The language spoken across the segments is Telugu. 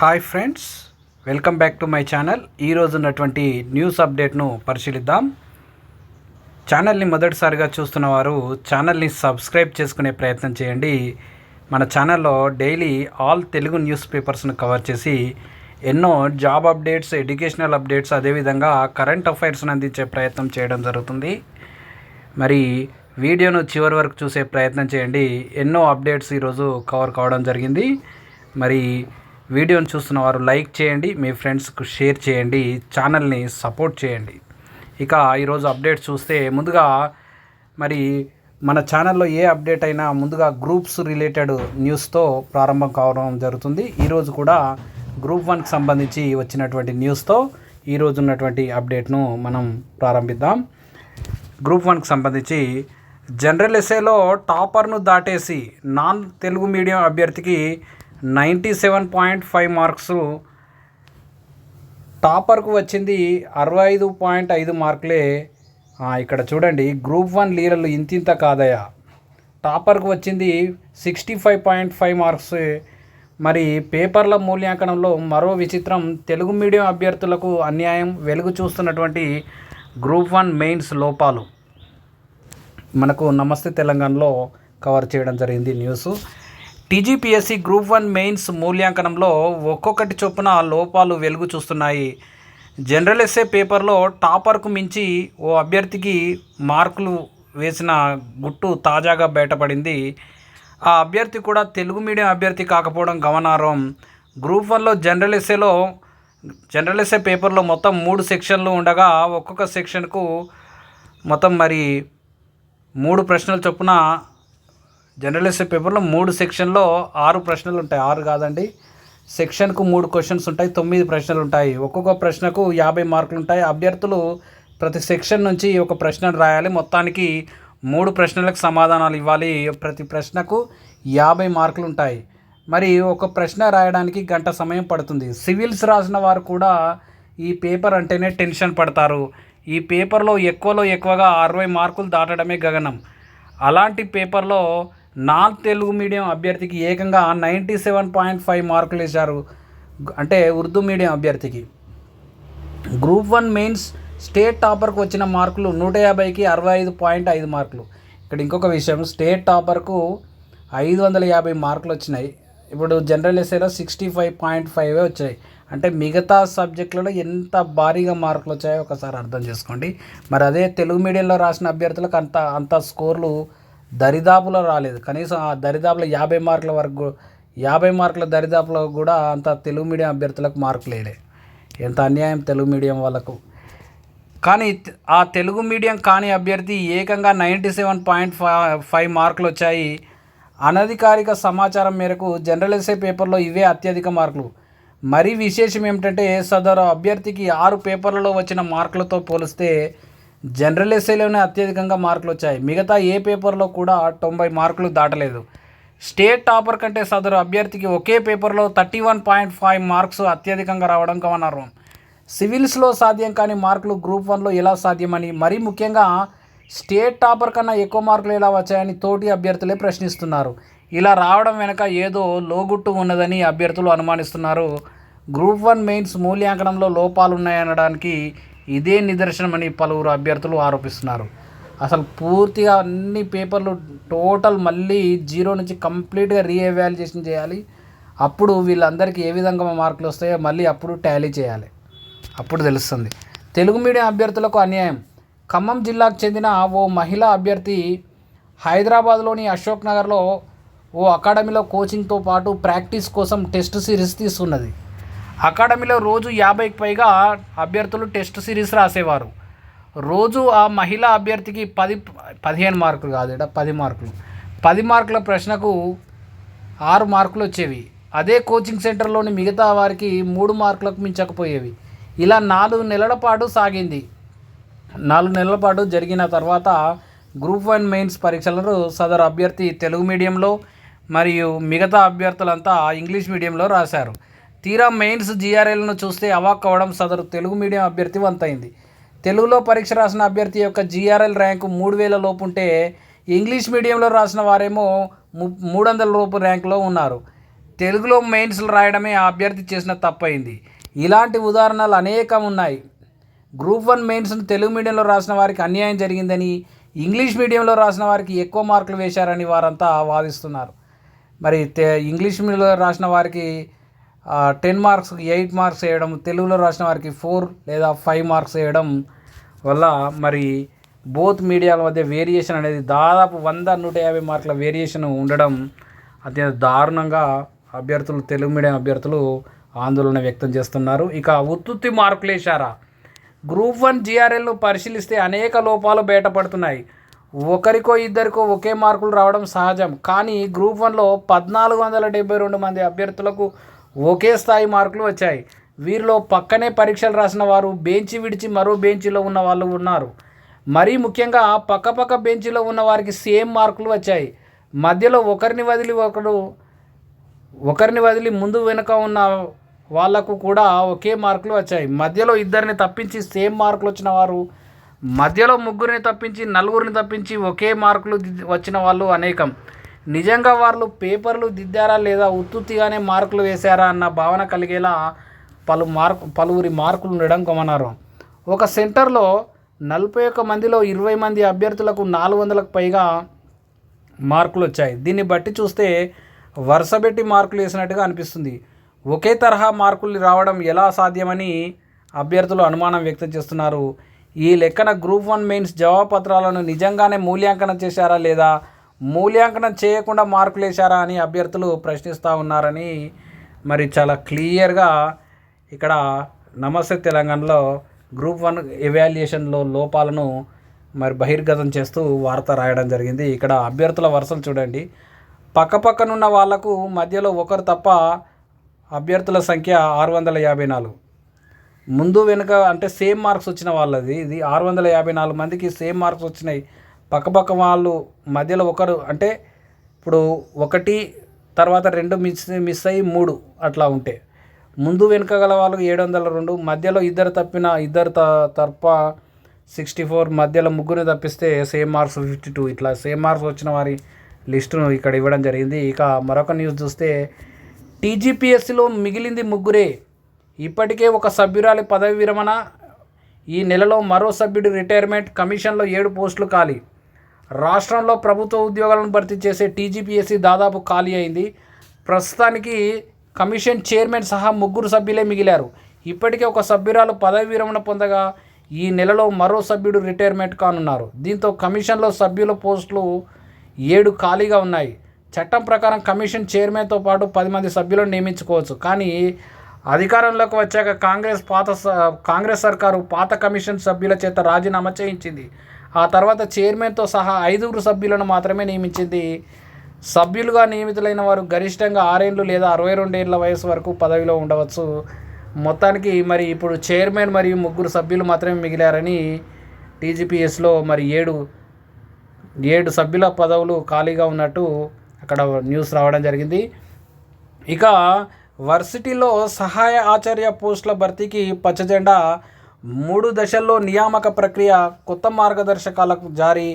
Hi friends welcome back to my channel. ఈరోజు ఉన్నటువంటి న్యూస్ అప్డేట్ను పరిశీలిద్దాం. ఛానల్ని మొదటిసారిగా చూస్తున్న వారు ఛానల్ని సబ్స్క్రైబ్ చేసుకునే ప్రయత్నం చేయండి. మన ఛానల్లో డైలీ ఆల్ తెలుగు న్యూస్ పేపర్స్ను కవర్ చేసి ఎన్నో జాబ్ అప్డేట్స్ ఎడ్యుకేషనల్ అప్డేట్స్ అదేవిధంగా కరెంట్ అఫైర్స్ని అందించే ప్రయత్నం చేయడం జరుగుతుంది. మరి వీడియోను చివరి వరకు చూసే ప్రయత్నం చేయండి. ఎన్నో అప్డేట్స్ ఈరోజు కవర్ కావడం జరిగింది. మరి వీడియోను చూస్తున్న వారు లైక్ చేయండి మీ ఫ్రెండ్స్కు షేర్ చేయండి ఛానల్ని సపోర్ట్ చేయండి. ఇక ఈరోజు అప్డేట్ చూస్తే ముందుగా మరి మన ఛానల్లో ఏ అప్డేట్ అయినా ముందుగా గ్రూప్స్ రిలేటెడ్ న్యూస్తో ప్రారంభం కావడం జరుగుతుంది. ఈరోజు కూడా గ్రూప్ వన్కి సంబంధించి వచ్చినటువంటి న్యూస్తో ఈరోజు ఉన్నటువంటి అప్డేట్ను మనం ప్రారంభిద్దాం. గ్రూప్ వన్కి సంబంధించి జనరల్ ఎస్ఏలో టాపర్ను దాటేసి నాన్ తెలుగు మీడియం అభ్యర్థికి ninety seven point five marks టాపర్కు వచ్చింది అరవై ఐదు పాయింట్ ఐదు మార్కులే. ఇక్కడ చూడండి గ్రూప్ వన్ లీడర్లు ఇంతింత కాదయా టాపర్కు వచ్చింది sixty five point five marks. మరి పేపర్ల మూల్యాంకనంలో మరో విచిత్రం తెలుగు మీడియం అభ్యర్థులకు అన్యాయం వెలుగు చూస్తున్నటువంటి గ్రూప్ వన్ మెయిన్స్ లోపాలు. మనకు నమస్తే తెలంగాణలో కవర్ చేయడం జరిగింది news. TGPSC group one mains మూల్యాంకనంలో ఒక్కొక్కటి చొప్పున లోపాలు వెలుగు చూస్తున్నాయి. జనరల్ ఎస్ఏ పేపర్లో టాపర్కు మించి ఓ అభ్యర్థికి మార్కులు వేసిన గుట్టు తాజాగా బయటపడింది. ఆ అభ్యర్థి కూడా తెలుగు మీడియం అభ్యర్థి కాకపోవడం గమనార్హం. గ్రూప్ వన్లో జనరల్ ఎస్ఏలో జనరల్ ఎస్ఏ పేపర్లో మొత్తం మూడు సెక్షన్లు ఉండగా ఒక్కొక్క సెక్షన్కు మొత్తం మరి మూడు ప్రశ్నలు చొప్పున జర్నలిస్ట్ పేపర్లో మూడు సెక్షన్లో ఆరు ప్రశ్నలు ఉంటాయి. ఆరు కాదండి. సెక్షన్కు మూడు క్వశ్చన్స్ ఉంటాయి. తొమ్మిది ప్రశ్నలు ఉంటాయి. ఒక్కొక్క ప్రశ్నకు యాభై మార్కులు ఉంటాయి. అభ్యర్థులు ప్రతి సెక్షన్ నుంచి ఒక ప్రశ్నను రాయాలి. మొత్తానికి మూడు ప్రశ్నలకు సమాధానాలు ఇవ్వాలి. ప్రతి ప్రశ్నకు యాభై మార్కులు ఉంటాయి. మరి ఒక ప్రశ్న రాయడానికి గంట సమయం పడుతుంది. సివిల్స్ రాసిన వారు కూడా ఈ పేపర్ అంటేనే టెన్షన్ పడతారు. ఈ పేపర్లో ఎక్కువలో ఎక్కువగా అరవై మార్కులు దాటడమే గగనం. అలాంటి పేపర్లో నాన్ తెలుగు మీడియం అభ్యర్థికి ఏకంగా నైంటీ సెవెన్ పాయింట్ ఫైవ్ మార్కులు వేశారు. అంటే ఉర్దూ మీడియం అభ్యర్థికి. గ్రూప్ వన్ మెయిన్స్ స్టేట్ టాపర్కు వచ్చిన మార్కులు నూట యాభైకి అరవై ఐదు పాయింట్ ఐదు మార్కులు. ఇక్కడ ఇంకొక విషయం స్టేట్ టాపర్కు ఐదు వందల యాభై మార్కులు వచ్చినాయి. ఇప్పుడు జనరల్ ఎస్ఏలో సిక్స్టీ ఫైవ్ పాయింట్ ఫైవ్ వచ్చాయి. అంటే మిగతా సబ్జెక్టులలో ఎంత భారీగా మార్కులు వచ్చాయో ఒకసారి అర్థం చేసుకోండి. మరి అదే తెలుగు మీడియంలో రాసిన అభ్యర్థులకు అంత అంత స్కోర్లు దరిదాపులో రాలేదు. కనీసం ఆ దరిదాపులో యాభై మార్కుల వరకు యాభై మార్కుల దరిదాపులో కూడా అంత తెలుగు మీడియం అభ్యర్థులకు మార్కులు వేయలే ఎంత అన్యాయం తెలుగు మీడియం వాళ్ళకు. కానీ ఆ తెలుగు మీడియం కాని అభ్యర్థి ఏకంగా నైంటీ సెవెన్ పాయింట్ ఫైవ్ మార్కులు వచ్చాయి. అనధికారిక సమాచారం మేరకు జనరల్ ఎస్ఏ పేపర్లో ఇవే అత్యధిక మార్కులు. మరీ విశేషం ఏమిటంటే సదరు అభ్యర్థికి ఆరు పేపర్లలో వచ్చిన మార్కులతో పోలిస్తే జనరల్ ఎస్ఏలోనే అత్యధికంగా మార్కులు వచ్చాయి. మిగతా ఏ పేపర్లో కూడా తొంభై మార్కులు దాటలేదు. స్టేట్ టాపర్ కంటే సదరు అభ్యర్థికి ఒకే పేపర్లో thirty one point five marks అత్యధికంగా రావడం గమనార్హం. సివిల్స్లో సాధ్యం కాని మార్కులు గ్రూప్ వన్లో ఎలా సాధ్యమని మరీ ముఖ్యంగా స్టేట్ టాపర్ కన్నా ఎక్కువ మార్కులు ఎలా వచ్చాయని తోటి అభ్యర్థులే ప్రశ్నిస్తున్నారు. ఇలా రావడం వెనక ఏదో లోగుట్టు ఉన్నదని అభ్యర్థులు అనుమానిస్తున్నారు. గ్రూప్ వన్ మెయిన్స్ మూల్యాంకనంలో లోపాలు ఉన్నాయనడానికి ఇదే నిదర్శనమని పలువురు అభ్యర్థులు ఆరోపిస్తున్నారు. అసలు పూర్తిగా అన్ని పేపర్లు టోటల్ మళ్ళీ జీరో నుంచి కంప్లీట్గా రీఎవాల్యుయేషన్ చేయాలి. అప్పుడు వీళ్ళందరికీ ఏ విధంగా మార్కులు వస్తాయో మళ్ళీ అప్పుడు టాలీ చేయాలి. అప్పుడు తెలుస్తుంది. తెలుగు మీడియం అభ్యర్థులకు అన్యాయం. ఖమ్మం జిల్లాకు చెందిన ఓ మహిళా అభ్యర్థి హైదరాబాద్లోని అశోక్ నగర్లో ఓ అకాడమీలో కోచింగ్తో పాటు ప్రాక్టీస్ కోసం టెస్ట్ సిరీస్ తీసుకున్నది. అకాడమీలో రోజు యాభైకి పైగా అభ్యర్థులు టెస్ట్ సిరీస్ రాసేవారు. రోజు ఆ మహిళా అభ్యర్థికి పది పదిహేను మార్కులు కాదు పది మార్కులు. పది మార్కుల ప్రశ్నకు ఆరు మార్కులు వచ్చేవి. అదే కోచింగ్ సెంటర్లోని మిగతా వారికి మూడు మార్కులకు మించకపోయేవి. ఇలా నాలుగు నెలల పాటు సాగింది. నాలుగు నెలల పాటు జరిగిన తర్వాత గ్రూప్ వన్ మెయిన్స్ పరీక్షలను సదరు అభ్యర్థి తెలుగు మీడియంలో మరియు మిగతా అభ్యర్థులంతా ఇంగ్లీష్ మీడియంలో రాశారు. తీరా మెయిన్స్ జీఆర్ఎల్ను చూస్తే అవాక్ అవ్వడం సదరు తెలుగు మీడియం అభ్యర్థి వంతైంది. తెలుగులో పరీక్ష రాసిన అభ్యర్థి యొక్క జీఆర్ఎల్ ర్యాంకు మూడు వేల లోపు ఉంటే ఇంగ్లీష్ మీడియంలో రాసిన వారేమో ము మూడు వందల లోపు ర్యాంకులో ఉన్నారు. తెలుగులో మెయిన్స్లు రాయడమే ఆ అభ్యర్థి చేసిన తప్పైంది. ఇలాంటి ఉదాహరణలు అనేకం ఉన్నాయి. గ్రూప్ వన్ మెయిన్స్ను తెలుగు మీడియంలో రాసిన వారికి అన్యాయం జరిగిందని ఇంగ్లీష్ మీడియంలో రాసిన వారికి ఎక్కువ మార్కులు వేశారని వారంతా వాదిస్తున్నారు. మరి తె ఇంగ్లీష్ మీడియంలో రాసిన వారికి టెన్ మార్క్స్ ఎయిట్ మార్క్స్ వేయడం తెలుగులో రాసిన వారికి ఫోర్ లేదా ఫైవ్ మార్క్స్ వేయడం వల్ల మరి బోత్ మీడియాల మధ్య వేరియేషన్ అనేది దాదాపు వంద నూట యాభై మార్కుల వేరియేషన్ ఉండడం అత్యంత దారుణంగా అభ్యర్థులు తెలుగు మీడియం అభ్యర్థులు ఆందోళన వ్యక్తం చేస్తున్నారు. ఇక ఉత్తుత్తి మార్కులు వేశారా? గ్రూప్ వన్ జిఆర్ఎల్ను పరిశీలిస్తే అనేక లోపాలు బయటపడుతున్నాయి ఒకరికో ఇద్దరికో ఒకే మార్కులు రావడం సహజం. కానీ గ్రూప్ వన్లో పద్నాలుగు వందల డెబ్బై రెండు మంది అభ్యర్థులకు ఒకే స్థాయి మార్కులు వచ్చాయి. వీరిలో పక్కనే పరీక్షలు రాసిన వారు బెంచి విడిచి మరో బెంచిలో ఉన్న వాళ్ళు ఉన్నారు. మరీ ముఖ్యంగా పక్కపక్క బెంచిలో ఉన్న వారికి సేమ్ మార్కులు వచ్చాయి. మధ్యలో ఒకరిని వదిలి ఒకరు ఒకరిని వదిలి ముందు వెనుక ఉన్న వాళ్ళకు కూడా ఒకే మార్కులు వచ్చాయి. మధ్యలో ఇద్దరిని తప్పించి సేమ్ మార్కులు వచ్చిన వారు మధ్యలో ముగ్గురిని తప్పించి నలుగురిని తప్పించి ఒకే మార్కులు దిద్ది- వచ్చిన వాళ్ళు అనేకం. నిజంగా వాళ్ళు పేపర్లు దిద్దారా లేదా ఉత్తుత్తిగానే మార్కులు వేశారా అన్న భావన కలిగేలా పలు మార్కు పలువురి మార్కులు ఉండడం గమనారు ఒక సెంటర్లో నలభై ఒక్క మందిలో ఇరవై మంది అభ్యర్థులకు నాలుగు వందలకు పైగా మార్కులు వచ్చాయి. దీన్ని బట్టి చూస్తే వరుసబెట్టి మార్కులు వేసినట్టుగా అనిపిస్తుంది. ఒకే తరహా మార్కులు రావడం ఎలా సాధ్యమని అభ్యర్థులు అనుమానం వ్యక్తం చేస్తున్నారు. ఈ లెక్కన గ్రూప్ వన్ మెయిన్స్ జవాబుపత్రాలను నిజంగానే మూల్యాంకనం చేశారా లేదా మూల్యాంకనం చేయకుండా మార్కులు వేశారా అని అభ్యర్థులు ప్రశ్నిస్తూ ఉన్నారని మరి చాలా క్లియర్గా ఇక్కడ నమస్తే తెలంగాణలో గ్రూప్ వన్ ఎవాల్యుయేషన్లో లోపాలను మరి బహిర్గతం చేస్తూ వార్త రాయడం జరిగింది. ఇక్కడ అభ్యర్థుల వరుసలు చూడండి. పక్కపక్కనున్న వాళ్ళకు మధ్యలో ఒకరు తప్ప అభ్యర్థుల సంఖ్య ఆరు వందల యాభై నాలుగు. ముందు వెనుక అంటే సేమ్ మార్క్స్ వచ్చిన వాళ్ళది. ఇది ఆరు వందల యాభై నాలుగు మందికి సేమ్ మార్క్స్ వచ్చినాయి. పక్కపక్క వాళ్ళు మధ్యలో ఒకరు అంటే ఇప్పుడు ఒకటి తర్వాత రెండు మిస్ మిస్ అయ్యి మూడు అట్లా ఉంటే. ముందు వెనుక గల వాళ్ళు ఏడు వందల రెండు మధ్యలో ఇద్దరు తప్పిన ఇద్దరు త తప్ప సిక్స్టీ ఫోర్ మధ్యలో ముగ్గురిని తప్పిస్తే సేమ్ మార్క్స్ ఫిఫ్టీ టూ ఇట్లా సేమ్ మార్క్స్ వచ్చిన వారి లిస్టును ఇక్కడ ఇవ్వడం జరిగింది. ఇక మరొక న్యూస్ చూస్తే టీజీపీఎస్సీలో మిగిలింది ముగ్గురే. ఇప్పటికే ఒక సభ్యురాలి పదవి విరమణ. ఈ నెలలో మరో సభ్యుడి రిటైర్మెంట్ కమిషన్లో ఏడు పోస్టులు ఖాళీ. రాష్ట్రంలో ప్రభుత్వ ఉద్యోగాలను భర్తీ చేసే టీజీపీఎస్సీ దాదాపు ఖాళీ అయింది. ప్రస్తుతానికి కమిషన్ చైర్మన్ సహా ముగ్గురు సభ్యులే మిగిలారు. ఇప్పటికే ఒక సభ్యురాలు పదవి విరమణ పొందగా ఈ నెలలో మరో సభ్యుడు రిటైర్మెంట్ కానున్నారు. దీంతో కమిషన్లో సభ్యుల పోస్టులు ఏడు ఖాళీగా ఉన్నాయి. చట్టం ప్రకారం కమిషన్ చైర్మన్తో పాటు పది మంది సభ్యులను నియమించుకోవచ్చు. కానీ అధికారంలోకి వచ్చాక కాంగ్రెస్ పాత స- కాంగ్రెస్ సర్కారు పాత కమిషన్ సభ్యుల చేత రాజీనామా చేయించింది. ఆ తర్వాత చైర్మన్తో సహా ఐదుగురు సభ్యులను మాత్రమే నియమించింది. సభ్యులుగా నియమితులైన వారు గరిష్టంగా ఆరేళ్ళు లేదా అరవై రెండేళ్ళ వయసు వరకు పదవిలో ఉండవచ్చు. మొత్తానికి మరి ఇప్పుడు చైర్మన్ మరియు ముగ్గురు సభ్యులు మాత్రమే మిగిలారని టీజీపీఎస్లో మరి ఏడు ఏడు సభ్యుల పదవులు ఖాళీగా ఉన్నట్టు అక్కడ న్యూస్ రావడం జరిగింది. ఇక వర్సిటీలో సహాయ ఆచార్య పోస్టుల భర్తీకి పచ్చజెండా మూడు దశల్లో నియామక ప్రక్రియ కొత్త మార్గదర్శకాలకు జారీ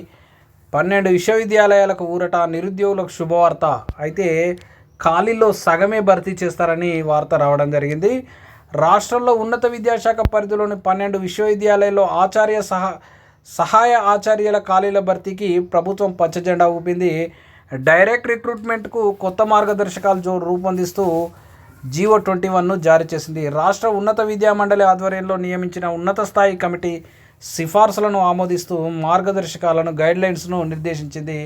పన్నెండు విశ్వవిద్యాలయాలకు ఊరట నిరుద్యోగులకు శుభవార్త. అయితే ఖాళీలో సగమే భర్తీ చేస్తారని వార్త రావడం జరిగింది. రాష్ట్రంలో ఉన్నత విద్యాశాఖ పరిధిలోని పన్నెండు విశ్వవిద్యాలయాల్లో ఆచార్య సహా సహాయ ఆచార్యుల ఖాళీల భర్తీకి ప్రభుత్వం పచ్చజెండా ఊపింది. డైరెక్ట్ రిక్రూట్మెంట్కు కొత్త మార్గదర్శకాలు రూపొందిస్తూ జీవో ట్వంటీ వన్ను జారీ చేసింది. రాష్ట్ర ఉన్నత విద్యా మండలి ఆధ్వర్యంలో నియమించిన ఉన్నత స్థాయి కమిటీ సిఫార్సులను ఆమోదిస్తూ మార్గదర్శకాలను గైడ్లైన్స్ను నిర్దేశించింది.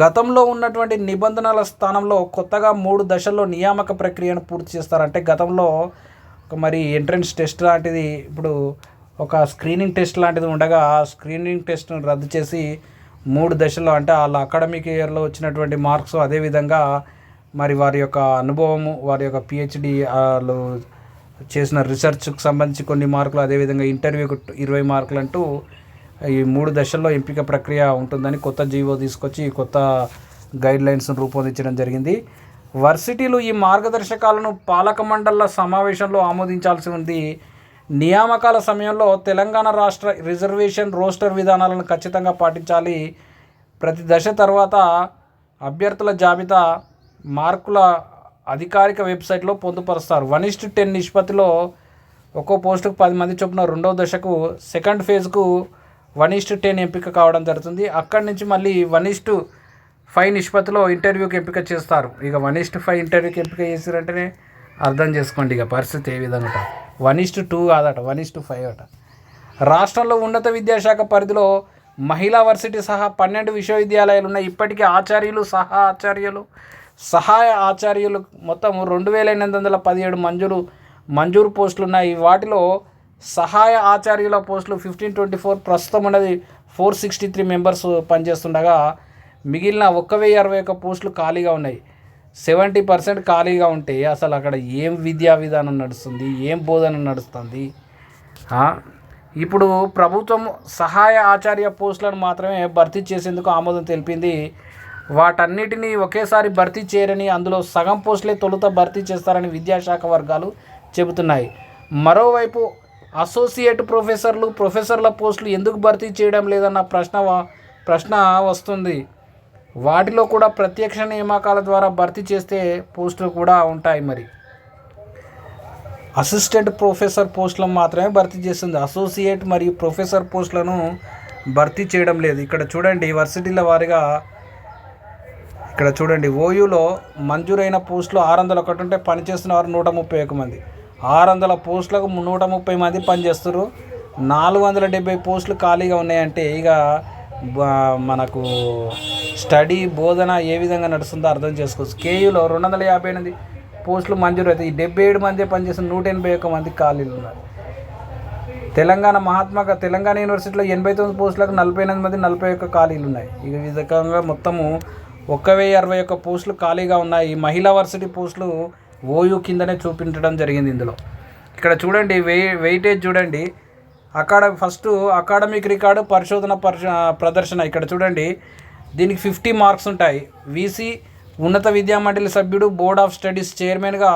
గతంలో ఉన్నటువంటి నిబంధనల స్థానంలో కొత్తగా మూడు దశల్లో నియామక ప్రక్రియను పూర్తి చేస్తారంటే గతంలో ఒక మరి ఎంట్రన్స్ టెస్ట్ లాంటిది ఇప్పుడు ఒక స్క్రీనింగ్ టెస్ట్ లాంటిది ఉండగా స్క్రీనింగ్ టెస్ట్ను రద్దు చేసి మూడు దశల్లో అంటే వాళ్ళ అకాడమిక్ ఇయర్లో వచ్చినటువంటి మార్క్స్ అదేవిధంగా మరి వారి యొక్క అనుభవము వారి యొక్క పిహెచ్డి వాళ్ళు చేసిన రీసెర్చ్కి సంబంధించి కొన్ని మార్కులు అదేవిధంగా ఇంటర్వ్యూకి ఇరవై మార్కులు అంటూ ఈ మూడు దశల్లో ఎంపిక ప్రక్రియ ఉంటుందని కొత్త జీవో తీసుకొచ్చి కొత్త గైడ్ లైన్స్ను రూపొందించడం జరిగింది. వర్సిటీలు ఈ మార్గదర్శకాలను పాలక మండళ్ళ సమావేశంలో ఆమోదించాల్సి ఉంది. నియామకాల సమయంలో తెలంగాణ రాష్ట్ర రిజర్వేషన్ రోస్టర్ విధానాలను ఖచ్చితంగా పాటించాలి. ప్రతి దశ తర్వాత అభ్యర్థుల జాబితా మార్కుల అధికారిక వెబ్సైట్లో పొందుపరుస్తారు. వన్ ఇస్ట్ టెన్ నిష్పత్తిలో ఒక్కో పోస్టుకు పది మంది చొప్పున రెండవ దశకు సెకండ్ ఫేజ్కు వన్ ఇస్ట్ టెన్ ఎంపిక కావడం జరుగుతుంది. అక్కడి నుంచి మళ్ళీ వన్ ఇస్ట్ ఫైవ్ నిష్పత్తిలో ఇంటర్వ్యూకి ఎంపిక చేస్తారు. ఇక వన్ ఇస్ట్ ఫైవ్ ఇంటర్వ్యూకి ఎంపిక చేసారంటేనే అర్థం చేసుకోండి ఇక పరిస్థితి ఏ విధంగా వన్ ఇస్ట్ టూ కాదట వన్ ఇస్ట్ ఫైవ్ అట. రాష్ట్రంలో ఉన్నత విద్యాశాఖ పరిధిలో మహిళా వర్సిటీ సహా పన్నెండు విశ్వవిద్యాలయాలు ఉన్నాయి ఇప్పటికీ ఆచార్యులు సహా ఆచార్యులు సహాయ ఆచార్యులు మొత్తం రెండు వేల ఎనిమిది వందల పదిహేడు మంజూరు మంజూరు పోస్టులు ఉన్నాయి. వాటిలో సహాయ ఆచార్యుల పోస్టులు ఫిఫ్టీన్ ట్వంటీ ఫోర్ ప్రస్తుతం ఉన్నది ఫోర్ సిక్స్టీ త్రీ మెంబర్స్ పనిచేస్తుండగా మిగిలిన ఒక్క వెయ్యి అరవై ఒక్క పోస్టులు ఖాళీగా ఉన్నాయి. సెవెంటీ పర్సెంట్ ఖాళీగా ఉంటే అసలు అక్కడ ఏం విద్యా విధానం నడుస్తుంది ఏం బోధన నడుస్తుంది? ఇప్పుడు ప్రభుత్వం సహాయ ఆచార్య పోస్టులను మాత్రమే భర్తీ చేసేందుకు ఆమోదం తెలిపింది వాటన్నిటినీ ఒకేసారి భర్తీ చేయరని అందులో సగం పోస్టులే తొలుత భర్తీ చేస్తారని విద్యాశాఖ వర్గాలు చెబుతున్నాయి. మరోవైపు అసోసియేట్ ప్రొఫెసర్లు ప్రొఫెసర్ల పోస్టులు ఎందుకు భర్తీ చేయడం లేదన్న ప్రశ్న ప్రశ్న వస్తుంది. వాటిలో కూడా ప్రత్యక్ష నియామకాల ద్వారా భర్తీ చేస్తే పోస్టులు కూడా ఉంటాయి మరి. అసిస్టెంట్ ప్రొఫెసర్ పోస్టులను మాత్రమే భర్తీ చేస్తుంది. అసోసియేట్ మరియు ప్రొఫెసర్ పోస్టులను భర్తీ చేయడం లేదు. ఇక్కడ చూడండి వర్సిటీల వారిగా ఇక్కడ చూడండి ఓయూలో మంజూరైన పోస్టులు ఆరు వందల ఒకటి ఉంటే పనిచేస్తున్న వారు నూట ముప్పై ఒక మంది. ఆరు వందల పోస్టులకు నూట ముప్పై మంది పనిచేస్తారు నాలుగు వందల డెబ్బై పోస్టులు ఖాళీగా ఉన్నాయంటే ఇక మనకు స్టడీ బోధన ఏ విధంగా నడుస్తుందో అర్థం చేసుకోవచ్చు. కేయూలో రెండు వందల యాభై ఎనిమిది పోస్టులు మంజూరు అవుతాయి ఈ డెబ్బై ఏడు మంది పనిచేస్తున్న నూట ఎనభై ఒక్క మంది ఖాళీలు ఉన్నారు. తెలంగాణ మహాత్మా తెలంగాణ యూనివర్సిటీలో ఎనభై తొమ్మిది పోస్టులకు నలభై ఎనిమిది మంది నలభై ఒక్క ఖాళీలు ఉన్నాయి. ఈ విధంగా మొత్తము ఒక్క వెయ్యి అరవై ఒక్క పోస్టులు ఖాళీగా ఉన్నాయి. మహిళా వర్సిటీ పోస్టులు ఓయూ కిందనే చూపించడం జరిగింది ఇందులో. ఇక్కడ చూడండి వెయి వెయిటేజ్ చూడండి. అకాడ ఫస్ట్ అకాడమిక్ రికార్డు పరిశోధన పరిశ ప్రదర్శన ఇక్కడ చూడండి. దీనికి ఫిఫ్టీ మార్క్స్ ఉంటాయి. వీసీ ఉన్నత విద్యా మండలి సభ్యుడు బోర్డ్ ఆఫ్ స్టడీస్ చైర్మన్గా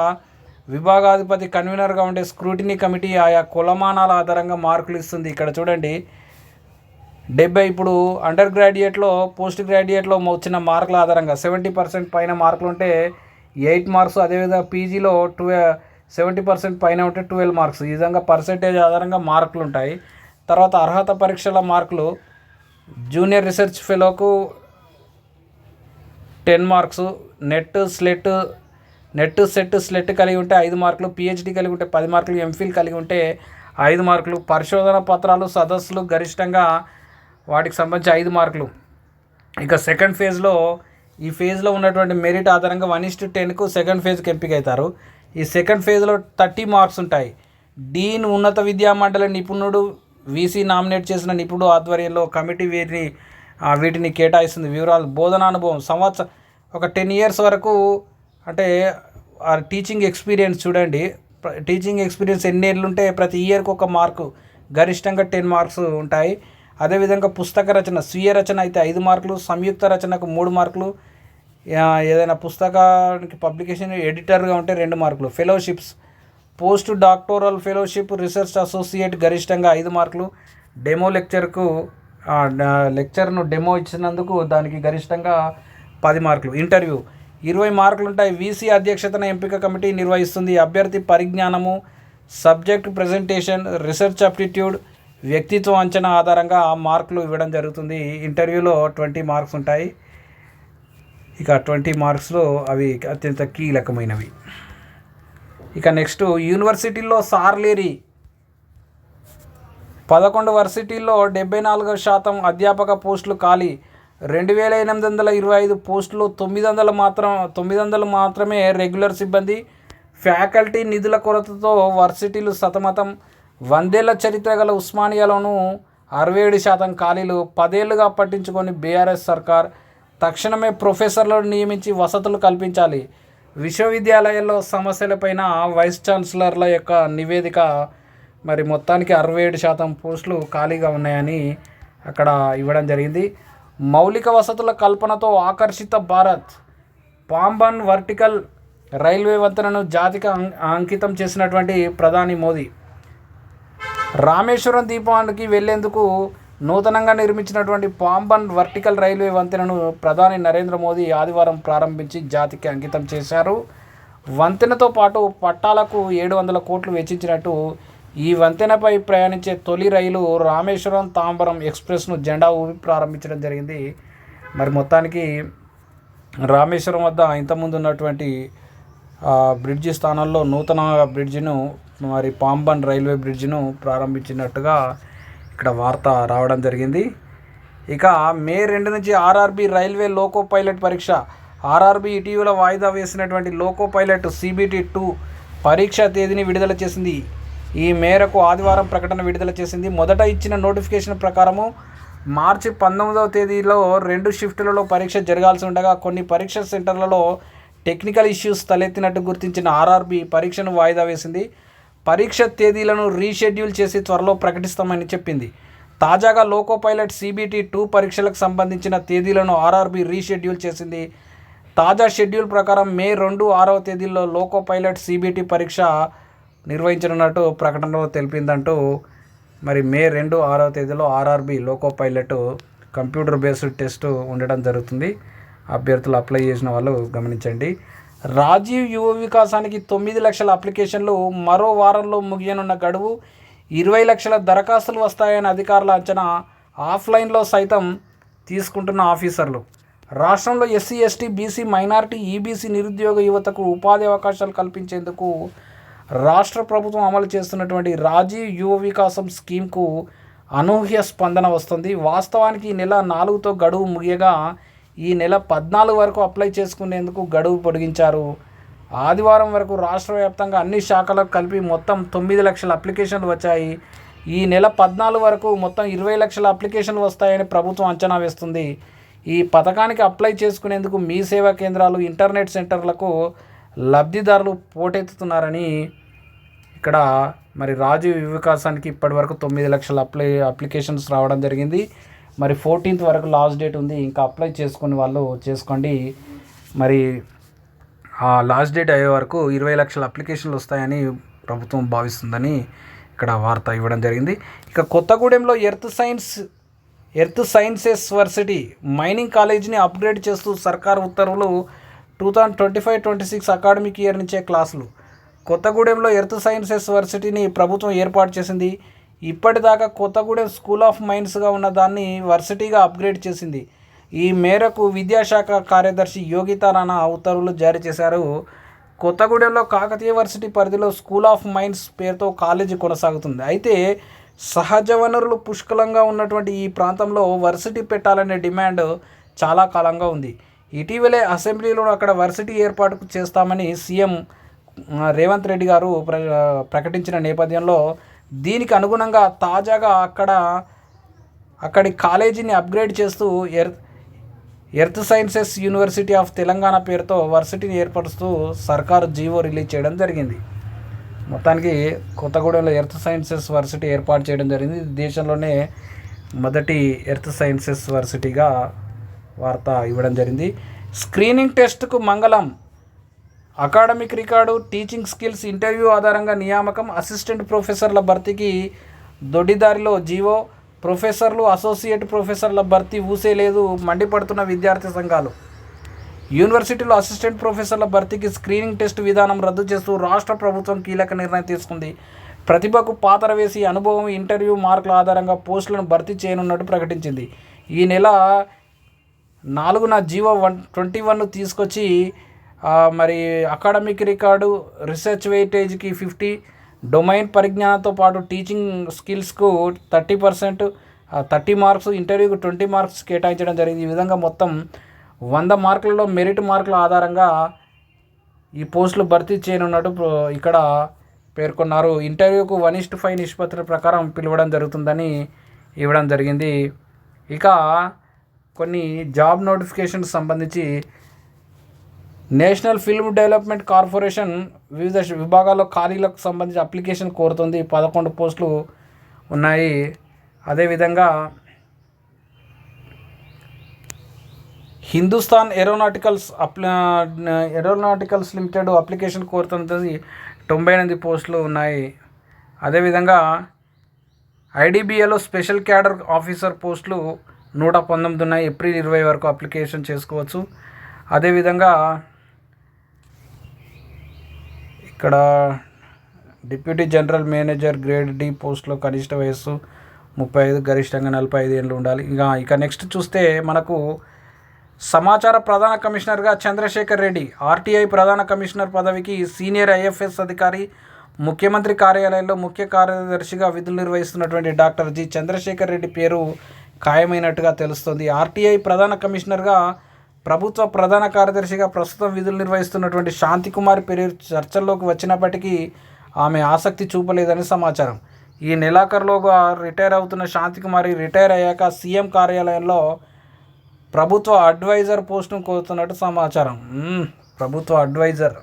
విభాగాధిపతి కన్వీనర్గా ఉండే స్క్రూటినీ కమిటీ ఆయా కులమానాల ఆధారంగా మార్కులు ఇస్తుంది. ఇక్కడ చూడండి డెబ్బై ఇప్పుడు అండర్ గ్రాడ్యుయేట్లో పోస్ట్ గ్రాడ్యుయేట్లో వచ్చిన మార్కుల ఆధారంగా సెవెంటీ పర్సెంట్ పైన మార్కులు ఉంటే ఎయిట్ మార్క్స్ అదేవిధంగా పీజీలో ట్వె సెవెంటీ పర్సెంట్ పైన ఉంటే ట్వెల్వ్ మార్క్స్. ఈ విధంగా పర్సెంటేజ్ ఆధారంగా మార్కులు ఉంటాయి. తర్వాత అర్హత పరీక్షల మార్కులు junior research ఫెలోకు ten marks NET SLET NET SET SLET కలిగి ఉంటే ఐదు మార్కులు పిహెచ్డి కలిగి ఉంటే పది మార్కులు ఎంఫిల్ కలిగి ఉంటే ఐదు మార్కులు. పరిశోధన పత్రాలు సదస్సులు గరిష్టంగా వాటికి సంబంధించి ఐదు మార్కులు. ఇక సెకండ్ ఫేజ్లో ఈ ఫేజ్లో ఉన్నటువంటి మెరిట్ ఆధారంగా వన్ ఇస్ టు టెన్కు సెకండ్ ఫేజ్కి ఎంపిక అవుతారు ఈ సెకండ్ ఫేజ్లో థర్టీ మార్క్స్ ఉంటాయి. డీన్ ఉన్నత విద్యా మండలి నిపుణుడు వీసీ నామినేట్ చేసిన నిపుణుడు ఆధ్వర్యంలో కమిటీ వీరిని వీటిని కేటాయిస్తుంది. వివరాలు బోధనానుభవం సంవత్సరం ఒక టెన్ ఇయర్స్ వరకు అంటే ఆ టీచింగ్ ఎక్స్పీరియన్స్ చూడండి. టీచింగ్ ఎక్స్పీరియన్స్ ఎన్ని ఏళ్ళు ఉంటే ప్రతి ఇయర్కి ఒక మార్కు గరిష్టంగా టెన్ మార్క్స్ ఉంటాయి. అదేవిధంగా పుస్తక రచన స్వీయ రచన అయితే ఐదు మార్కులు సంయుక్త రచనకు మూడు మార్కులు ఏదైనా పుస్తకానికి పబ్లికేషన్ ఎడిటర్గా ఉంటే రెండు మార్కులు. Fellowships post doctoral fellowship research associate గరిష్టంగా ఐదు మార్కులు. డెమో లెక్చర్కు లెక్చర్ను డెమో ఇచ్చినందుకు దానికి గరిష్టంగా పది మార్కులు. ఇంటర్వ్యూ ఇరవై మార్కులు ఉంటాయి వీసీ అధ్యక్షతన ఎంపిక కమిటీ నిర్వహిస్తుంది. అభ్యర్థి పరిజ్ఞానము సబ్జెక్ట్ ప్రజెంటేషన్ రీసెర్చ్ అప్టిట్యూడ్ వ్యక్తిత్వ అంచనా ఆధారంగా మార్కులు ఇవ్వడం జరుగుతుంది. ఇంటర్వ్యూలో ట్వంటీ మార్క్స్ ఉంటాయి. ఇక ట్వంటీ మార్క్స్లో అవి అత్యంత కీలకమైనవి. ఇక నెక్స్ట్ యూనివర్సిటీల్లో సార్లేరి పదకొండు వర్సిటీల్లో డెబ్బై నాలుగు శాతం అధ్యాపక పోస్టులు ఖాళీ. రెండు వేల ఎనిమిది వందల ఇరవై ఐదు పోస్టులు తొమ్మిది వందల మాత్రం తొమ్మిది వందలు మాత్రమే రెగ్యులర్ సిబ్బంది. ఫ్యాకల్టీ నిధుల కొరతతో వర్సిటీలు సతమతం. వందేళ్ళ చరిత్ర గల ఉస్మానియాలోనూ అరవై ఏడు శాతం ఖాళీలు పదేళ్ళుగా పట్టించుకొని బీఆర్ఎస్ సర్కార్ తక్షణమే ప్రొఫెసర్లను నియమించి వసతులు కల్పించాలి. విశ్వవిద్యాలయాల్లో సమస్యలపైన వైస్ ఛాన్సలర్ల యొక్క నివేదిక మరి మొత్తానికి అరవై ఏడు శాతం పోస్టులు ఖాళీగా ఉన్నాయని అక్కడ ఇవ్వడం జరిగింది. మౌలిక వసతుల కల్పనతో ఆకర్షిత భారత్ పాంబన్ వర్టికల్ రైల్వే వంతెనను జాతికి అంకితం చేసినటువంటి ప్రధాని మోదీ. రామేశ్వరం దీపానికి వెళ్ళేందుకు నూతనంగా నిర్మించినటువంటి పాంబన్ వర్టికల్ రైల్వే వంతెనను ప్రధాని నరేంద్ర మోదీ ఆదివారం ప్రారంభించి జాతికి అంకితం చేశారు. వంతెనతో పాటు పట్టాలకు ఏడు వందల కోట్లు వెచ్చించినట్టు ఈ వంతెనపై ప్రయాణించే తొలి రైలు రామేశ్వరం తాంబరం ఎక్స్ప్రెస్ను జెండా ఊపి ప్రారంభించడం జరిగింది. మరి మొత్తానికి రామేశ్వరం వద్ద ఇంతకుముందు ఉన్నటువంటి బ్రిడ్జి స్థానంలో నూతన బ్రిడ్జిను మరి పాంబన్ రైల్వే బ్రిడ్జిను ప్రారంభించినట్టుగా ఇక్కడ వార్త రావడం జరిగింది. ఇక మే రెండు నుంచి ఆర్ఆర్బి రైల్వే లోకో పైలట్ పరీక్ష. ఆర్ఆర్బి ఇటీవల వాయిదా వేసినటువంటి లోకో పైలట్ సిబిటి టూ పరీక్ష తేదీని విడుదల చేసింది. ఈ మేరకు ఆదివారం ప్రకటన విడుదల చేసింది. మొదట ఇచ్చిన నోటిఫికేషన్ ప్రకారము మార్చి పంతొమ్మిదవ తేదీలో రెండు షిఫ్టులలో పరీక్ష జరగాల్సి ఉండగా కొన్ని పరీక్ష సెంటర్లలో టెక్నికల్ ఇష్యూస్ తలెత్తినట్టు గుర్తించిన ఆర్ఆర్బి పరీక్షను వాయిదా వేసింది. పరీక్ష తేదీలను రీషెడ్యూల్ చేసి త్వరలో ప్రకటిస్తామని చెప్పింది. తాజాగా లోకో పైలట్ సిబిటి టూ పరీక్షలకు సంబంధించిన తేదీలను ఆర్ఆర్బి రీషెడ్యూల్ చేసింది. తాజా షెడ్యూల్ ప్రకారం మే రెండు ఆరవ తేదీల్లో లోకో పైలట్ సిబిటి పరీక్ష నిర్వహించనున్నట్టు ప్రకటనలో తెలిపిందంటూ మరి మే రెండు ఆరవ తేదీలో RRB loco pilot computer based test ఉండడం జరుగుతుంది. అభ్యర్థులు అప్లై చేసిన వాళ్ళు గమనించండి. రాజీవ్ యువ వికాసానికి తొమ్మిది లక్షల అప్లికేషన్లు మరో వారంలో ముగియనున్న గడువు ఇరవై లక్షల దరఖాస్తులు వస్తాయని అధికారుల అంచనా ఆఫ్లైన్లో సైతం తీసుకుంటున్న ఆఫీసర్లు. రాష్ట్రంలో SC ST BC minority EBC నిరుద్యోగ యువతకు ఉపాధి అవకాశాలు కల్పించేందుకు రాష్ట్ర ప్రభుత్వం అమలు చేస్తున్నటువంటి రాజీవ్ యువ వికాసం స్కీమ్కు అనూహ్య స్పందన వస్తుంది. వాస్తవానికి ఈ నెల నాలుగుతో గడువు ముగియగా ఈ నెల పద్నాలుగు వరకు అప్లై చేసుకునేందుకు గడువు పొడిగించారు. ఆదివారం వరకు రాష్ట్ర వ్యాప్తంగా అన్ని శాఖలకు కలిపి మొత్తం తొమ్మిది లక్షల అప్లికేషన్లు వచ్చాయి. ఈ నెల పద్నాలుగు వరకు మొత్తం ఇరవై లక్షల అప్లికేషన్లు వస్తాయని ప్రభుత్వం అంచనా వేస్తుంది. ఈ పథకానికి అప్లై చేసుకునేందుకు మీ సేవా కేంద్రాలు ఇంటర్నెట్ సెంటర్లకు లబ్ధిదారులు పోటెత్తుతున్నారని ఇక్కడ మరి రాజు వికాసానికి ఇప్పటివరకు తొమ్మిది లక్షల అప్లై అప్లికేషన్స్ రావడం జరిగింది. మరి ఫోర్టీన్త్ వరకు లాస్ట్ డేట్ ఉంది ఇంకా అప్లై చేసుకునే వాళ్ళు చేసుకోండి. మరి ఆ లాస్ట్ డేట్ అయ్యే వరకు ఇరవై లక్షల అప్లికేషన్లు వస్తాయని ప్రభుత్వం భావిస్తుందని ఇక్కడ వార్త ఇవ్వడం జరిగింది. ఇక కొత్తగూడెంలో earth science earth sciences varsity mining కాలేజీని అప్గ్రేడ్ చేస్తూ సర్కార్ ఉత్తర్వులు two thousand twenty five twenty six academic year నుంచే క్లాసులు. కొత్తగూడెంలో ఎర్త్ సైన్సెస్ వర్సిటీని ప్రభుత్వం ఏర్పాటు చేసింది. ఇప్పటిదాకా కొత్తగూడెం స్కూల్ ఆఫ్ మైండ్స్గా ఉన్న దాన్ని వర్సిటీగా అప్గ్రేడ్ చేసింది. ఈ మేరకు విద్యాశాఖ కార్యదర్శి యోగితా రాణా ఉత్తర్వులు జారీ చేశారు. కొత్తగూడెంలో కాకతీయ వర్సిటీ పరిధిలో స్కూల్ ఆఫ్ మైన్స్ పేరుతో కాలేజీ కొనసాగుతుంది. అయితే సహజ వనరులు పుష్కలంగా ఉన్నటువంటి ఈ ప్రాంతంలో వర్సిటీ పెట్టాలనే డిమాండ్ చాలా కాలంగా ఉంది. ఇటీవలే అసెంబ్లీలో అక్కడ వర్సిటీ ఏర్పాటు చేస్తామని సీఎం రేవంత్ రెడ్డి గారు ప్ర ప్రకటించిన నేపథ్యంలో దీనికి అనుగుణంగా తాజాగా అక్కడ అక్కడి కాలేజీని అప్గ్రేడ్ చేస్తూ earth earth sciences university of Telangana పేరుతో వర్సిటీని ఏర్పరుస్తూ సర్కారు జీవో రిలీజ్ చేయడం జరిగింది. మొత్తానికి కొత్తగూడెంలో ఎర్త్ సైన్సెస్ వర్సిటీ ఏర్పాటు చేయడం జరిగింది. దేశంలోనే మొదటి ఎర్త్ సైన్సెస్ వర్సిటీగా వార్త ఇవ్వడం జరిగింది. స్క్రీనింగ్ టెస్ట్కు మంగళం academic record teaching skills interview ఆధారంగా నియామకం అసిస్టెంట్ ప్రొఫెసర్ల భర్తీకి దొడ్డిదారిలో జీవో ప్రొఫెసర్లు అసోసియేట్ ప్రొఫెసర్ల భర్తీ ఊసే లేదు మండిపడుతున్న విద్యార్థి సంఘాలు. యూనివర్సిటీలో అసిస్టెంట్ ప్రొఫెసర్ల భర్తీకి స్క్రీనింగ్ టెస్ట్ విధానం రద్దు చేస్తూ రాష్ట్ర ప్రభుత్వం కీలక నిర్ణయం తీసుకుంది. ప్రతిభకు పాతర వేసి అనుభవం ఇంటర్వ్యూ మార్కుల ఆధారంగా పోస్టులను భర్తీ చేయనున్నట్టు ప్రకటించింది. ఈ నెల నాలుగున జీవో వన్ ట్వంటీ వన్ను తీసుకొచ్చి మరి అకాడమిక్ రికార్డు రీసెర్చ్ వెయిటేజ్కి ఫిఫ్టీ డొమైన్ పరిజ్ఞానంతో పాటు టీచింగ్ స్కిల్స్కు థర్టీ పర్సెంట్ థర్టీ మార్క్స్ ఇంటర్వ్యూకి ట్వంటీ మార్క్స్ కేటాయించడం జరిగింది. ఈ విధంగా మొత్తం వంద మార్కులలో మెరిట్ మార్కుల ఆధారంగా ఈ పోస్టులు భర్తీ చేయనున్నట్టు ఇక్కడ పేర్కొన్నారు. ఇంటర్వ్యూకు వన్ ఇస్ట్ ఫైవ్ నిష్పత్తుల ప్రకారం పిలవడం జరుగుతుందని ఇవ్వడం జరిగింది. ఇక కొన్ని జాబ్ నోటిఫికేషన్స్ సంబంధించి నేషనల్ ఫిల్మ్ డెవలప్మెంట్ కార్పొరేషన్ వివిధ విభాగాల్లో ఖాళీలకు సంబంధించి అప్లికేషన్ కోరుతుంది. పదకొండు పోస్టులు ఉన్నాయి. అదేవిధంగా హిందుస్థాన్ ఏరోనాటికల్స్ అప్ల ఏరోనాటికల్స్ లిమిటెడ్ అప్లికేషన్ కోరుతున్నది తొంభై ఎనిమిది పోస్టులు ఉన్నాయి. అదేవిధంగా ఐడిబిఏలో స్పెషల్ క్యాడర్ ఆఫీసర్ పోస్టులు నూట పంతొమ్మిది ఉన్నాయి. ఏప్రిల్ ఇరవై వరకు అప్లికేషన్ చేసుకోవచ్చు. అదేవిధంగా ఇక్కడ deputy general manager grade D పోస్ట్లో కనిష్ట వయస్సు ముప్పై ఐదు గరిష్టంగా నలభై ఐదు ఏళ్ళు ఉండాలి. ఇంకా ఇక నెక్స్ట్ చూస్తే మనకు సమాచార ప్రధాన కమిషనర్గా చంద్రశేఖర్ రెడ్డి ఆర్టీఐ ప్రధాన కమిషనర్ పదవికి సీనియర్ ఐఎఫ్ఎస్ అధికారి ముఖ్యమంత్రి కార్యాలయంలో ముఖ్య కార్యదర్శిగా విధులు నిర్వహిస్తున్నటువంటి డాక్టర్ జి చంద్రశేఖర్ రెడ్డి పేరు ఖాయమైనట్టుగా తెలుస్తుంది. ఆర్టీఐ ప్రధాన కమిషనర్గా ప్రభుత్వ ప్రధాన కార్యదర్శిగా ప్రస్తుతం విధులు నిర్వహిస్తున్నటువంటి శాంతికుమారి పేరు చర్చల్లోకి వచ్చినప్పటికీ ఆమె ఆసక్తి చూపలేదని సమాచారం. ఈ నెలాఖరులోగా రిటైర్ అవుతున్న శాంతికుమారి రిటైర్ అయ్యాక సీఎం కార్యాలయంలో ప్రభుత్వ అడ్వైజర్ పోస్టును కోరుతున్నట్టు సమాచారం. ప్రభుత్వ అడ్వైజర్.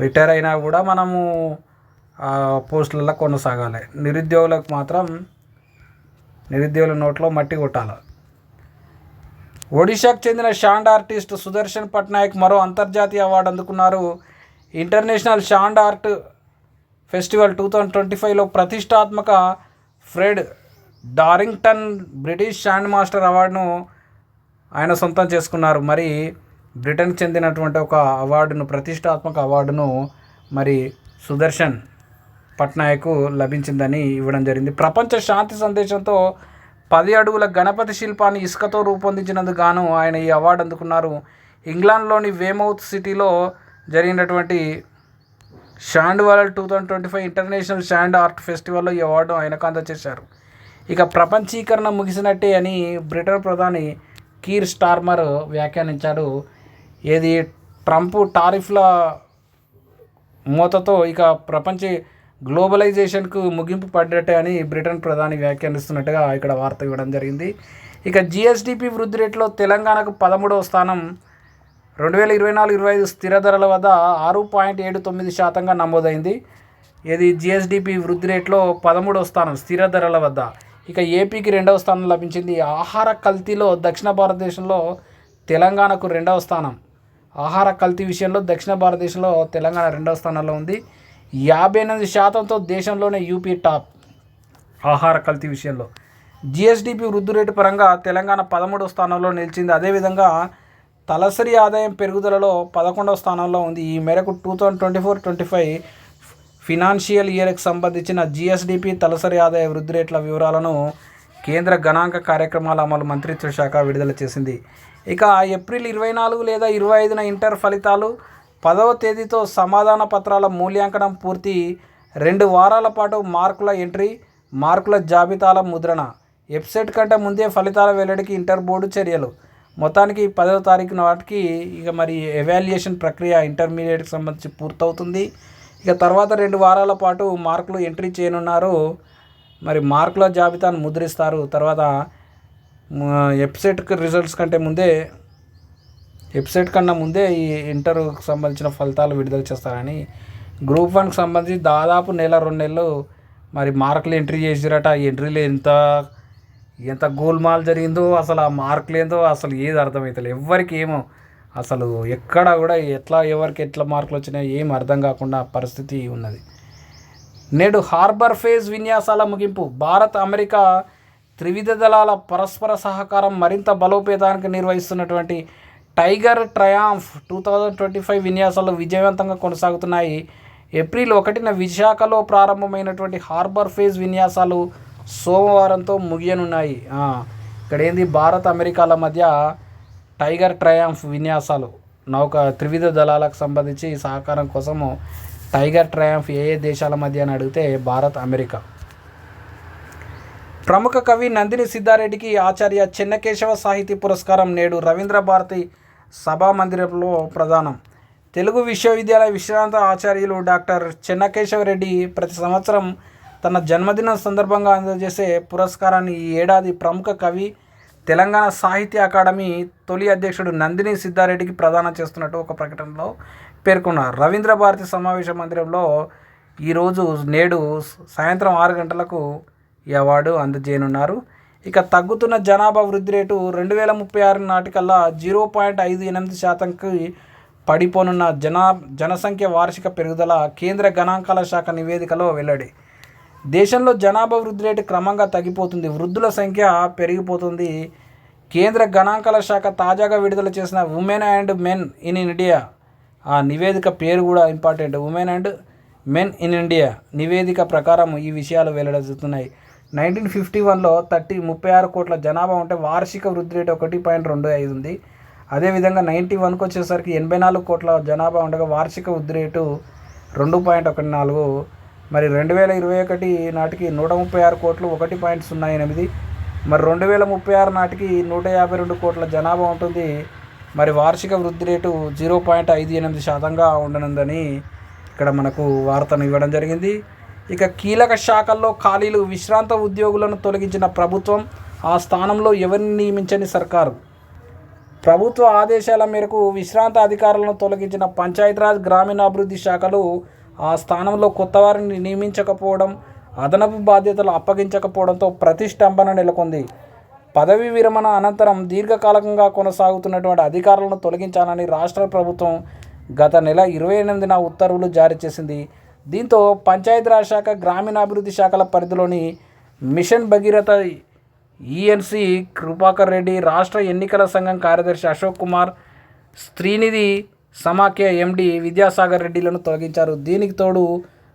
రిటైర్ అయినా కూడా మనము ఆ పోస్టులలో కొనసాగాలి. నిరుద్యోగులకు మాత్రం నిరుద్యోగుల నోట్లో మట్టి కొట్టాలి. ఒడిశాకు చెందిన షాండ్ ఆర్టిస్ట్ సుదర్శన్ పట్నాయక్ మరో అంతర్జాతీయ అవార్డు అందుకున్నారు. International sand art festival two thousand twenty ఫైవ్లో ప్రతిష్టాత్మక Fred Darrington British sand master అవార్డును ఆయన సొంతం చేసుకున్నారు. మరి బ్రిటన్కి చెందినటువంటి ఒక అవార్డును ప్రతిష్టాత్మక అవార్డును మరి సుదర్శన్ పట్నాయక్ లభించిందని ఇవ్వడం జరిగింది. ప్రపంచ శాంతి సందేశంతో పది అడుగుల గణపతి శిల్పాన్ని ఇసుకతో రూపొందించినందుకు గాను ఆయన ఈ అవార్డు అందుకున్నారు. ఇంగ్లాండ్లోని వేమౌత్ సిటీలో జరిగినటువంటి sand world two thousand twenty five international sand art ఫెస్టివల్లో ఈ అవార్డు ఆయనకు అందజేశారు. ఇక ప్రపంచీకరణ ముగిసినట్టే అని బ్రిటన్ ప్రధాని కీర్ స్టార్మర్ వ్యాఖ్యానించాడు. ఏది ట్రంప్ టారిఫ్ల మూతతో ఇక ప్రపంచ గ్లోబలైజేషన్కు ముగింపు పడ్డట్టే అని బ్రిటన్ ప్రధాని వ్యాఖ్యానిస్తున్నట్టుగా ఇక్కడ వార్త ఇవ్వడం జరిగింది. ఇక జిఎస్డిపి వృద్ధి రేట్లో తెలంగాణకు పదమూడవ స్థానం. రెండు వేల ఇరవై నాలుగు ఇరవై ఐదు స్థిర ధరల వద్ద ఆరు పాయింట్ ఏడు తొమ్మిది శాతంగా నమోదైంది. ఇది జిఎస్డిపి వృద్ధి రేట్లో పదమూడవ స్థానం స్థిర ధరల వద్ద. ఇక ఏపీకి రెండవ స్థానం లభించింది. ఆహార కల్తీలో దక్షిణ భారతదేశంలో తెలంగాణకు రెండవ స్థానం. ఆహార కల్తీ విషయంలో దక్షిణ భారతదేశంలో తెలంగాణ రెండవ స్థానంలో ఉంది. యాభై ఎనిమిది శాతంతో దేశంలోనే యూపీ టాప్. ఆహార కల్తీ విషయంలో. జిఎస్డిపి వృద్ధి రేటు పరంగా తెలంగాణ పదమూడవ స్థానంలో నిలిచింది. అదేవిధంగా తలసరి ఆదాయం పెరుగుదలలో పదకొండవ స్థానంలో ఉంది. ఈ మేరకు two thousand twenty four twenty five financial ఇయర్కి సంబంధించిన జిఎస్డిపి తలసరి ఆదాయ వృద్ధి రేట్ల వివరాలను కేంద్ర గణాంక కార్యక్రమాల అమలు మంత్రిత్వ శాఖ విడుదల చేసింది. ఇక ఏప్రిల్ ఇరవై నాలుగు లేదా ఇరవై ఐదున ఇంటర్ ఫలితాలు పదవ తేదీతో సమాధాన పత్రాల మూల్యాంకనం పూర్తి రెండు వారాల పాటు మార్కుల ఎంట్రీ మార్కుల జాబితాల ముద్రణ. వెబ్సైట్ కంటే ముందే ఫలితాల వెల్లడికి ఇంటర్ బోర్డు చర్యలు. మొత్తానికి పదవ తారీఖు నాటికి ఇక మరి ఎవాల్యుయేషన్ ప్రక్రియ ఇంటర్మీడియట్కి సంబంధించి పూర్తవుతుంది. ఇక తర్వాత రెండు వారాల పాటు మార్కులు ఎంట్రీ చేయనున్నారు. మరి మార్కుల జాబితాను ముద్రిస్తారు. తర్వాత వెబ్సైట్కి రిజల్ట్స్ కంటే ముందే వెబ్సైట్ కన్నా ముందే ఈ ఇంటర్కు సంబంధించిన ఫలితాలు విడుదల చేస్తారని గ్రూప్ వన్కి సంబంధించి దాదాపు నెల రెండు నెలలు మరి మార్కులు ఎంట్రీ చేసిరట. ఆ ఎంట్రీలో ఎంత ఎంత గోల్మాల్ జరిగిందో అసలు ఆ మార్కులు ఏందో అసలు ఏది అర్థమవుతలేదు ఎవ్వరికి ఏమో అసలు ఎక్కడ కూడా ఎట్లా ఎవరికి ఎట్లా మార్కులు వచ్చినాయో ఏం అర్థం కాకుండా పరిస్థితి ఉన్నది. నేడు హార్బర్ ఫేజ్ విన్యాసాల ముగింపు. భారత్ అమెరికా త్రివిధ దళాల పరస్పర సహకారం మరింత బలోపేతానికి నిర్వహిస్తున్నటువంటి Tiger Triumph two thousand twenty five విన్యాసాలు విజయవంతంగా కొనసాగుతున్నాయి. ఏప్రిల్ ఒకటిన విశాఖలో ప్రారంభమైనటువంటి హార్బర్ ఫేజ్ విన్యాసాలు సోమవారంతో ముగియనున్నాయి. ఇక్కడ ఏంది భారత్ అమెరికాల మధ్య టైగర్ ట్రయాంఫ్ విన్యాసాలు. నౌక త్రివిధ దళాలకు సంబంధించి సహకారం కోసము టైగర్ ట్రయాంఫ్ ఏ ఏ దేశాల మధ్య అని అడిగితే భారత్ అమెరికా. ప్రముఖ కవి నందిని సిద్ధారెడ్డికి ఆచార్య చెన్నకేశవ సాహితీ పురస్కారం నేడు రవీంద్ర భారతి సభా మందిరంలో తెలుగు విశ్వవిద్యాలయ విశ్రాంత ఆచార్యులు డాక్టర్ చెన్నకేశవరెడ్డి ప్రతి సంవత్సరం తన జన్మదినం సందర్భంగా అందజేసే పురస్కారాన్ని ఈ ఏడాది ప్రముఖ కవి తెలంగాణ సాహిత్య అకాడమీ తొలి అధ్యక్షుడు నందిని సిద్ధారెడ్డికి ప్రదానం చేస్తున్నట్టు ఒక ప్రకటనలో పేర్కొన్నారు. రవీంద్ర భారతి సమావేశ మందిరంలో ఈరోజు నేడు సాయంత్రం ఆరు గంటలకు ఈ అవార్డు అందజేయనున్నారు. ఇక తగ్గుతున్న జనాభా వృద్ధి రేటు రెండు వేల ముప్పై ఆరు నాటికల్లా జీరో పాయింట్ ఐదు ఎనిమిది శాతంకి పడిపోనున్న జనా జనసంఖ్య వార్షిక పెరుగుదల కేంద్ర గణాంకాల శాఖ నివేదికలో వెల్లడి. దేశంలో జనాభా వృద్ధి రేటు క్రమంగా తగ్గిపోతుంది. వృద్ధుల సంఖ్య పెరిగిపోతుంది. కేంద్ర గణాంకాల శాఖ తాజాగా విడుదల చేసిన women and men in India ఆ నివేదిక పేరు కూడా important. Women and men in India నివేదిక ప్రకారం ఈ విషయాలు వెల్లడిస్తున్నాయి. నైన్టీన్ ఫిఫ్టీ వన్లో థర్టీ ముప్పై ఆరు కోట్ల జనాభా ఉంటే వార్షిక వృద్ధి రేటు ఒకటి పాయింట్ రెండు ఐదు ఉంది. అదేవిధంగా నైంటీ వన్కి వచ్చేసరికి ఎనభై నాలుగు కోట్ల జనాభా ఉండగా వార్షిక వృద్ధి రేటు రెండు పాయింట్ ఒకటి నాలుగు. మరి రెండు వేల ఇరవై ఒకటి నాటికి నూట ముప్పై ఆరు కోట్లు ఒకటి పాయింట్ సున్నా ఎనిమిది. మరి రెండు వేల ముప్పై ఆరు నాటికి నూట యాభై రెండు కోట్ల జనాభా ఉంటుంది. మరి వార్షిక వృద్ధి రేటు జీరో పాయింట్ ఐదు ఎనిమిది శాతంగా ఉండనుందని ఇక్కడ మనకు వార్తను ఇవ్వడం జరిగింది. ఇక కీలక శాఖల్లో ఖాళీలు విశ్రాంత ఉద్యోగులను తొలగించిన ప్రభుత్వం ఆ స్థానంలో ఎవరిని నియమించని సర్కారు? ప్రభుత్వ ఆదేశాల మేరకు విశ్రాంత అధికారులను తొలగించిన పంచాయతీరాజ్ గ్రామీణాభివృద్ధి శాఖలు ఆ స్థానంలో కొత్త వారిని నియమించకపోవడం అదనపు బాధ్యతలు అప్పగించకపోవడంతో ప్రతిష్టంభన నెలకొంది. పదవి విరమణ అనంతరం దీర్ఘకాలకంగా కొనసాగుతున్నటువంటి అధికారులను తొలగించాలని రాష్ట్ర ప్రభుత్వం గత నెల ఇరవై ఎనిమిదిన ఉత్తర్వులు జారీ చేసింది. దీంతో పంచాయతీరాజ్ శాఖ గ్రామీణాభివృద్ధి శాఖల పరిధిలోని మిషన్ భగీరథ ఈఎన్సి కృపాకర్ రెడ్డి రాష్ట్ర ఎన్నికల సంఘం కార్యదర్శి అశోక్ కుమార్ స్త్రీనిధి సమాఖ్య ఎండి విద్యాసాగర్ రెడ్డిలను తొలగించారు. దీనికి తోడు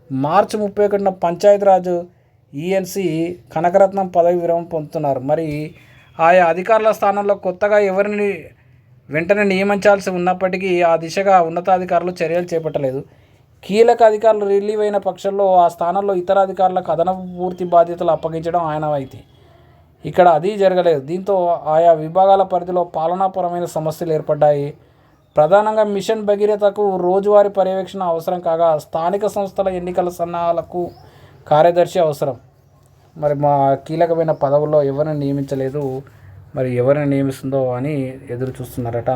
మార్చి ముప్పై ఒకటిన పంచాయతీరాజ్ ఈఎన్సి కనకరత్నం పదవి విరమణ పొందుతున్నారు. మరి ఆయా అధికారుల స్థానంలో కొత్తగా ఎవరిని వెంటనే నియమించాల్సి ఉన్నప్పటికీ ఆ దిశగా ఉన్నతాధికారులు చర్యలు చేపట్టలేదు. కీలక అధికారులు రిలీవ్ అయిన పక్షంలో ఆ స్థానంలో ఇతర అధికారులకు అదనపు పూర్తి బాధ్యతలు అప్పగించడం ఆయన అయితే ఇక్కడ అది జరగలేదు. దీంతో ఆయా విభాగాల పరిధిలో పాలనాపరమైన సమస్యలు ఏర్పడ్డాయి. ప్రధానంగా మిషన్ భగీరథకు రోజువారీ పర్యవేక్షణ అవసరం కాగా స్థానిక సంస్థల ఎన్నికల సన్నాహాలకు కార్యదర్శి అవసరం. మరి మా కీలకమైన పదవుల్లో ఎవరిని నియమించలేదు మరి ఎవరిని నియమిస్తుందో అని ఎదురు చూస్తున్నారట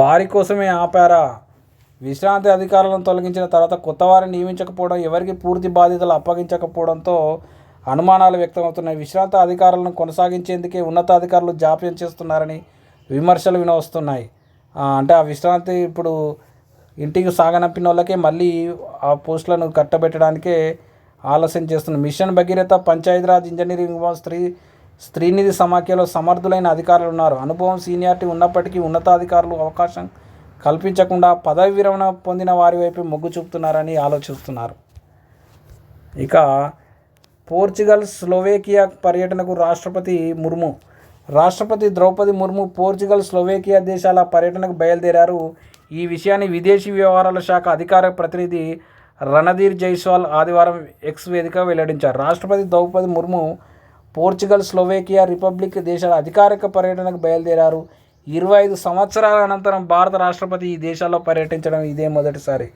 వారి కోసమే ఆపారా? విశ్రాంతి అధికారులను తొలగించిన తర్వాత కొత్త వారిని నియమించకపోవడం ఎవరికి పూర్తి బాధ్యతలు అప్పగించకపోవడంతో అనుమానాలు వ్యక్తమవుతున్నాయి. విశ్రాంత అధికారులను కొనసాగించేందుకే ఉన్నతాధికారులు జాప్యం చేస్తున్నారని విమర్శలు వినవస్తున్నాయి. అంటే ఆ విశ్రాంతి ఇప్పుడు ఇంటికి సాగనంపిన వాళ్ళకే మళ్ళీ ఆ పోస్టులను కట్టబెట్టడానికే ఆలస్యం చేస్తున్నారు. మిషన్ భగీరథ పంచాయతీరాజ్ ఇంజనీరింగ్ స్త్రీ స్త్రీనిధి సమాఖ్యలో సమర్థులైన అధికారులు ఉన్నారు. అనుభవం సీనియారిటీ ఉన్నప్పటికీ ఉన్నతాధికారులు అవకాశం కల్పించకుండా పదవి విరమణ పొందిన వారి వైపు మొగ్గు చూపుతున్నారని ఆలోచిస్తున్నారు. ఇక పోర్చుగల్ స్లోవేకియా పర్యటనకు రాష్ట్రపతి ముర్ము. రాష్ట్రపతి ద్రౌపది ముర్ము పోర్చుగల్ స్లోవేకియా దేశాల పర్యటనకు బయలుదేరారు. ఈ విషయాన్ని విదేశీ వ్యవహారాల శాఖ అధికార ప్రతినిధి రణధీర్ జైస్వాల్ ఆదివారం ఎక్స్ వేదిక వెల్లడించారు. రాష్ట్రపతి Droupadi Murmu Portugal Slovakia republic దేశాల అధికారిక పర్యటనకు బయలుదేరారు. ఇరవై ఐదు సంవత్సరాల అనంతరం భారత రాష్ట్రపతి ఈ దేశాల్లో పర్యటించడం ఇదే మొదటిసారి.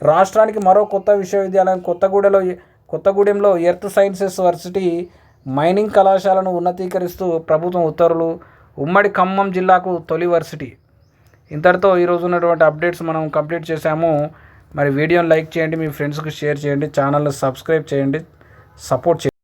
రాష్ట్రానికి మరో కొత్త విశ్వవిద్యాలయం కొత్తగూడెలో కొత్తగూడెంలో ఎర్త్ సైన్సెస్ వర్సిటీ మైనింగ్ కళాశాలను ఉన్నతీకరిస్తూ ప్రభుత్వం ఉత్తర్వులు ఉమ్మడి ఖమ్మం జిల్లాకు తొలి వర్సిటీ. ఇంతటితో ఈరోజు ఉన్నటువంటి అప్డేట్స్ మనం కంప్లీట్ చేశాము. మరి వీడియోని లైక్ చేయండి మీ ఫ్రెండ్స్కి షేర్ చేయండి ఛానల్ని సబ్స్క్రైబ్ చేయండి సపోర్ట్ చేయండి.